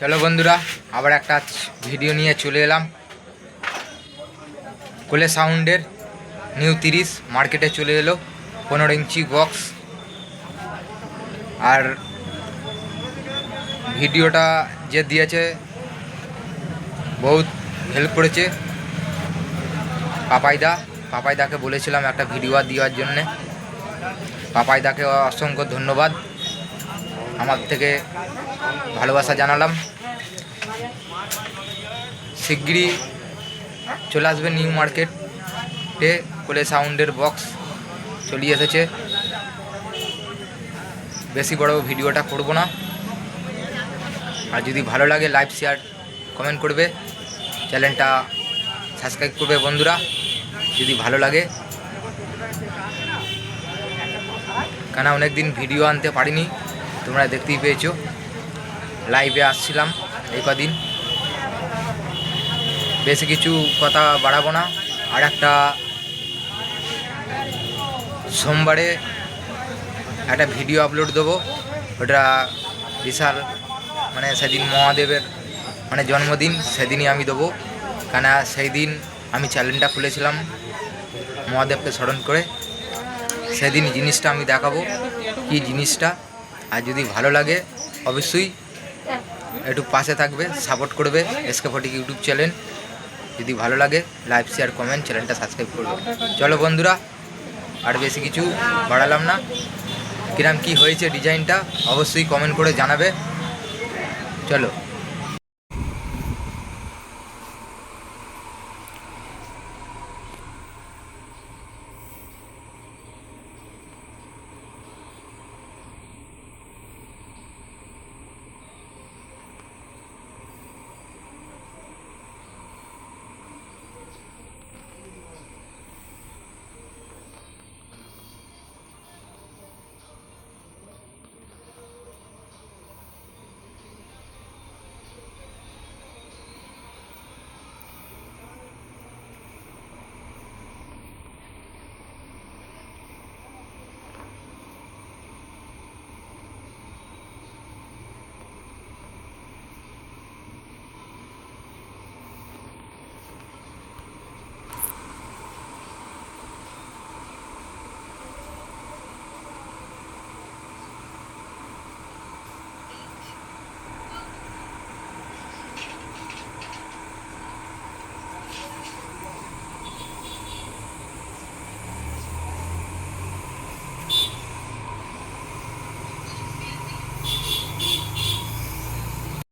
চলো বন্ধুরা, আবার একটা ভিডিও নিয়ে চলে এলাম। কোলে সাউন্ডের নিউ তিরিশ মার্কেটে চলে এলো, পনেরো ইঞ্চি বক্স আর ভিডিওটা যে দিয়েছে, বহুত হেল্প করেছে। পাপাইদা, পাপাইদাকে বলেছিলাম একটা ভিডিও দেওয়ার জন্যে। পাপাইদাকে অসংখ্য ধন্যবাদ। আমার থেকে ভালোবাসা জানালাম। শিগগিরই চলে আসবে নিউ মার্কেটে কোলে সাউন্ডের বক্স চলে এসেছে। বেশি বড় ভিডিওটা করব না। আর যদি ভালো লাগে লাইভ শেয়ার, কমেন্ট করবে। চ্যানেলটা সাবস্ক্রাইব করবে বন্ধুরা, যদি ভালো লাগে। কেন অনেক দিন ভিডিও আনতে পারিনি। তোমরা দেখতেই পেয়েছ। লাইভে আসছিলাম এই কদিন। বেশি কিছু কথা বাড়াবো না। আর একটা সোমবারে একটা ভিডিও আপলোড দেবো। ওটা বিশাল মানে সেদিন মহাদেবের মানে জন্মদিন, সেদিনই আমি দেবো। কেন সেই দিন আমি চ্যানেলটা খুলেছিলাম মহাদেবকে স্মরণ করে। সেদিন জিনিসটা আমি দেখাবো, কি জিনিসটা। আর যদি ভালো লাগে, অবশ্যই একটু পাশে থাকবে সাপোর্ট করবে এসকে ফটিক ইউটিউব চ্যানেল যদি ভালো লাগে লাইভ শেয়ার কমেন্ট চ্যানেলটা সাবস্ক্রাইব করবে। চলো বন্ধুরা, আর বেশি কিছু বাড়ালাম না। কিরাম কি হয়েছে ডিজাইনটা অবশ্যই কমেন্ট করে জানাবে। চলো।